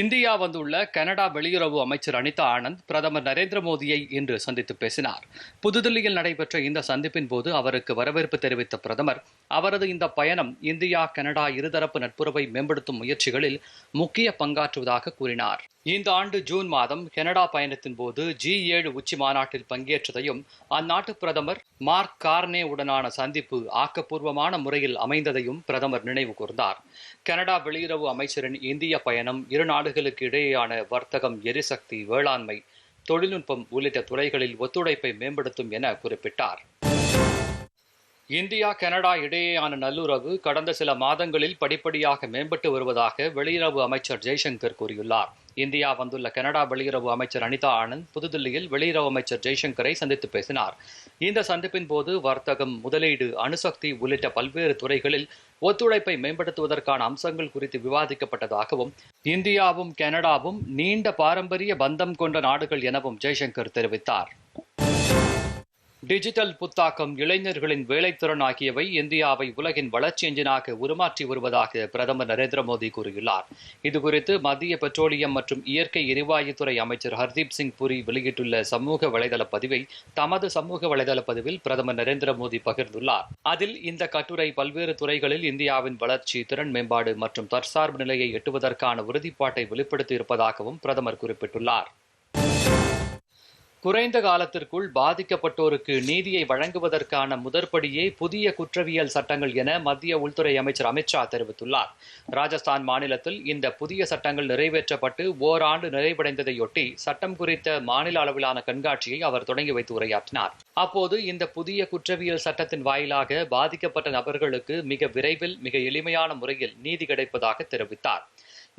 India வந்துள்ள Canada வெளியுறவு அமைச்சர் அனிதா ஆனந்த் பிரதமர் நரேந்திர மோடியை இன்று சந்தித்து பேசினார். புதுதில்லியில் நடைபெற்ற இந்த சந்திப்பின் போது அவருக்கு வரவேற்பு தெரிவித்த பிரதமர் அவரது இந்த பயணம் இந்தியா கனடா இருதரப்பு நட்புறவை மேம்படுத்தும் முயற்சிகளில் முக்கிய பங்காற்றுவதாக கூறினார். இந்த ஆண்டு ஜூன் மாதம் கனடா பயணத்தின் போது ஜி ஏழு உச்சி மாநாட்டில் பங்கேற்றதையும் அந்நாட்டு பிரதமர் மார்க் கார்னே உடனான சந்திப்பு ஆக்கப்பூர்வமான முறையில் அமைந்ததையும் பிரதமர் நினைவு கூர்ந்தார். கனடா வெளியுறவு அமைச்சரின் இந்திய பயணம் இரு நாடுகளுக்கு இடையேயான வர்த்தகம் எரிசக்தி வேளாண்மை தொழில்நுட்பம் உள்ளிட்ட துறைகளில் ஒத்துழைப்பை மேம்படுத்தும் என குறிப்பிட்டார். இந்தியா கனடா இடையேயான நல்லுறவு கடந்த சில மாதங்களில் படிப்படியாக மேம்பட்டு வருவதாக வெளியுறவு அமைச்சர் ஜெய்சங்கர் கூறியுள்ளார். இந்தியா வந்துள்ள கனடா வெளியுறவு அமைச்சர் அனிதா ஆனந்த் புதுதில்லியில் வெளியுறவு அமைச்சர் ஜெய்சங்கரை சந்தித்து பேசினார். இந்த சந்திப்பின் போது வர்த்தகம் முதலீடு அணுசக்தி உள்ளிட்ட பல்வேறு துறைகளில் ஒத்துழைப்பை மேம்படுத்துவதற்கான அம்சங்கள் குறித்து விவாதிக்கப்பட்டதாகவும் இந்தியாவும் கனடாவும் நீண்ட பாரம்பரிய பந்தம் கொண்ட நாடுகள் எனவும் ஜெய்சங்கர் தெரிவித்தார். டிஜிட்டல் புத்தாக்கம் இளைஞர்களின் வேலைத்திறன் ஆகியவை இந்தியாவை உலகின் வளர்ச்சி எஞ்சினாக உருமாற்றி வருவதாக பிரதமர் நரேந்திர மோடி கூறியுள்ளார். இதுகுறித்து மத்திய பெட்ரோலியம் மற்றும் இயற்கை எரிவாயுத்துறை அமைச்சர் ஹர்தீப் சிங் புரி வெளியிட்டுள்ள சமூக வலைதள பதிவை தமது சமூக வலைதள பதிவில் பிரதமர் நரேந்திர மோடி பகிர்ந்துள்ளார். அதில் இந்த கட்டுரை பல்வேறு துறைகளில் இந்தியாவின் வளர்ச்சி திறன் மேம்பாடு மற்றும் தற்சார்பு நிலையை எட்டுவதற்கான உறுதிப்பாட்டை வெளிப்படுத்தி இருப்பதாகவும் பிரதமர் குறிப்பிட்டுள்ளார். குறைந்த காலத்திற்குள் பாதிக்கப்பட்டோருக்கு நீதியை வழங்குவதற்கான முதற்படியே புதிய குற்றவியல் சட்டங்கள் என மத்திய உள்துறை அமைச்சர் அமித்ஷா தெரிவித்துள்ளார். ராஜஸ்தான் மாநிலத்தில் இந்த புதிய சட்டங்கள் நிறைவேற்றப்பட்டு ஓராண்டு நிறைவடைந்ததையொட்டி சட்டம் குறித்த மாநில அளவிலான கண்காட்சியை அவர் தொடங்கி வைத்து உரையாற்றினார். அப்போது இந்த புதிய குற்றவியல் சட்டத்தின் வாயிலாக பாதிக்கப்பட்ட நபர்களுக்கு மிக விரைவில் மிக எளிமையான முறையில் நீதி கிடைப்பதாக தெரிவித்தார்.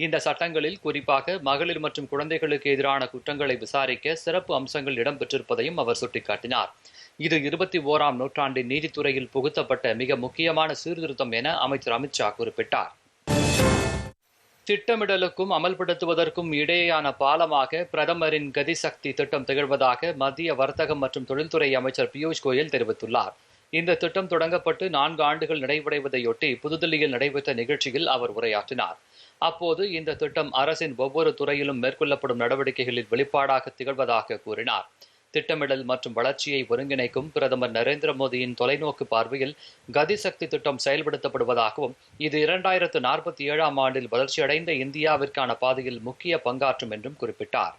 இந்த சட்டங்களில் குறிப்பாக மகளிர் மற்றும் குழந்தைகளுக்கு எதிரான குற்றங்களை விசாரிக்க சிறப்பு அம்சங்கள் இடம்பெற்றிருப்பதையும் அவர் சுட்டிக்காட்டினார். இது இருபத்தி ஓராம் நூற்றாண்டின் நீதித்துறையில் புகுத்தப்பட்ட மிக முக்கியமான சீர்திருத்தம் என அமைச்சர் அமித்ஷா குறிப்பிட்டார். திட்டமிடலுக்கும் அமல்படுத்துவதற்கும் இடையேயான பாலமாக பிரதமரின் கதிசக்தி திட்டம் திகழ்வதாக மத்திய வர்த்தகம் மற்றும் தொழில்துறை அமைச்சர் பியூஷ் கோயல் தெரிவித்துள்ளார். இந்த திட்டம் தொடங்கப்பட்டு நான்கு ஆண்டுகள் நிறைவடைவதையொட்டி புதுதில்லியில் நடைபெற்ற நிகழ்ச்சியில் அவர் உரையாற்றினார். அப்போது இந்த திட்டம் அரசின் ஒவ்வொரு துறையிலும் மேற்கொள்ளப்படும் நடவடிக்கைகளில் வெளிப்பாடாக திகழ்வதாக கூறினார். திட்டமிடல் மற்றும் வளர்ச்சியை ஒருங்கிணைக்கும் பிரதமர் நரேந்திர மோடியின் தொலைநோக்கு பார்வையில் கதிசக்தி திட்டம் செயல்படுத்தப்படுவதாகவும் இது இரண்டாயிரத்து நாற்பத்தி ஏழாம் ஆண்டில் வளர்ச்சியடைந்த இந்தியாவிற்கான பாதையில் முக்கிய பங்காற்றும் என்றும் குறிப்பிட்டார்.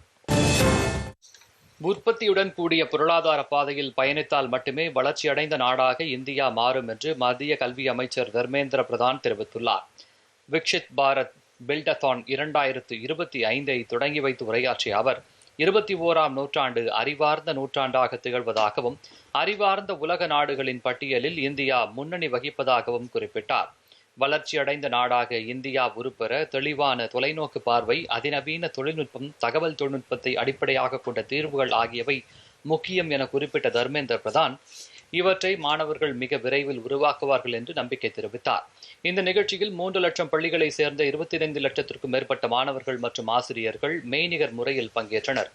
உற்பத்தியுடன் கூடிய பொருளாதார பாதையில் பயணித்தால் மட்டுமே வளர்ச்சியடைந்த நாடாக இந்தியா மாறும் என்று மத்திய கல்வி அமைச்சர் தர்மேந்திர பிரதான் தெரிவித்துள்ளார். விக்ஷித் பாரத் பில்டத்தான் இரண்டாயிரத்து இருபத்தி ஐந்தை தொடங்கி வைத்து உரையாற்றிய அவர் இருபத்தி ஓராம் நூற்றாண்டு அறிவார்ந்த நூற்றாண்டாக திகழ்வதாகவும் அறிவார்ந்த உலக நாடுகளின் பட்டியலில் இந்தியா முன்னணி வகிப்பதாகவும் குறிப்பிட்டார். வளர்ச்சியடைந்த நாடாக இந்தியா உருப்பெற தெளிவான தொலைநோக்கு பார்வை அதிநவீன தொழில்நுட்பம் தகவல் தொழில்நுட்பத்தை அடிப்படையாக கொண்ட தீர்வுகள் ஆகியவை முக்கியம் என குறிப்பிட்ட தர்மேந்திர பிரதான் இவற்றை மாணவர்கள் மிக விரைவில் உருவாக்குவார்கள் என்று நம்பிக்கை தெரிவித்தார். இந்த நிகழ்ச்சியில் மூன்று லட்சம் பள்ளிகளை சேர்ந்த இருபத்தி ஐந்து லட்சத்திற்கும் மேற்பட்ட மாணவர்கள் மற்றும் ஆசிரியர்கள் மெய்நிகர் முறையில் பங்கேற்றனர்.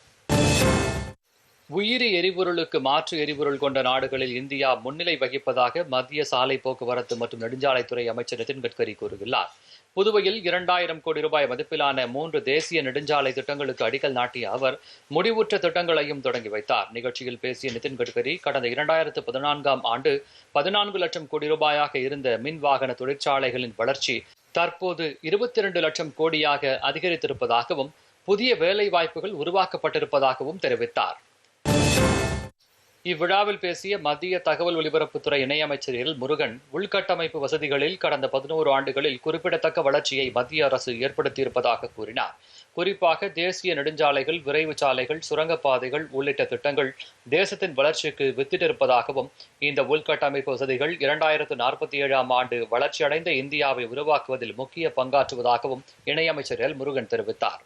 உயிரி எரிபொருளுக்கு மாற்று எரிபொருள் கொண்ட நாடுகளில் இந்தியா முன்னிலை வகிப்பதாக மத்திய சாலை போக்குவரத்து மற்றும் நெடுஞ்சாலைத்துறை அமைச்சர் நிதின் கட்கரி கூறியுள்ளார் புதுவையில் இரண்டாயிரம் கோடி ரூபாய் மதிப்பிலான மூன்று தேசிய நெடுஞ்சாலை திட்டங்களுக்கு அடிக்கல் நாட்டிய அவர் முடிவுற்ற திட்டங்களையும் தொடங்கி வைத்தார். நிகழ்ச்சியில் பேசிய நிதின் கட்கரி கடந்த இரண்டாயிரத்து பதினான்காம் ஆண்டு பதினான்கு லட்சம் கோடி ரூபாயாக இருந்த மின் வாகன தொழிற்சாலைகளின் வளர்ச்சி தற்போது இருபத்தி இரண்டு லட்சம் கோடியாக அதிகரித்திருப்பதாகவும் புதிய வேலை வாய்ப்புகள் உருவாக்கப்பட்டிருப்பதாகவும் தெரிவித்தார். இவ்விழாவில் பேசிய மத்திய தகவல் ஒலிபரப்புத்துறை இணையமைச்சர் எல் முருகன் உள்கட்டமைப்பு வசதிகளில் கடந்த பதினோரு ஆண்டுகளில் குறிப்பிடத்தக்க வளர்ச்சியை மத்திய அரசு ஏற்படுத்தியிருப்பதாக கூறினார். குறிப்பாக தேசிய நெடுஞ்சாலைகள் விரைவு சாலைகள் சுரங்கப்பாதைகள் உள்ளிட்ட திட்டங்கள் தேசத்தின் வளர்ச்சிக்கு வித்திட்டிருப்பதாகவும் இந்த உள்கட்டமைப்பு வசதிகள் இரண்டாயிரத்து நாற்பத்தி ஏழாம் ஆண்டு வளர்ச்சியடைந்த இந்தியாவை உருவாக்குவதில் முக்கிய பங்காற்றுவதாகவும் இணையமைச்சர் எல் முருகன் தெரிவித்தார்.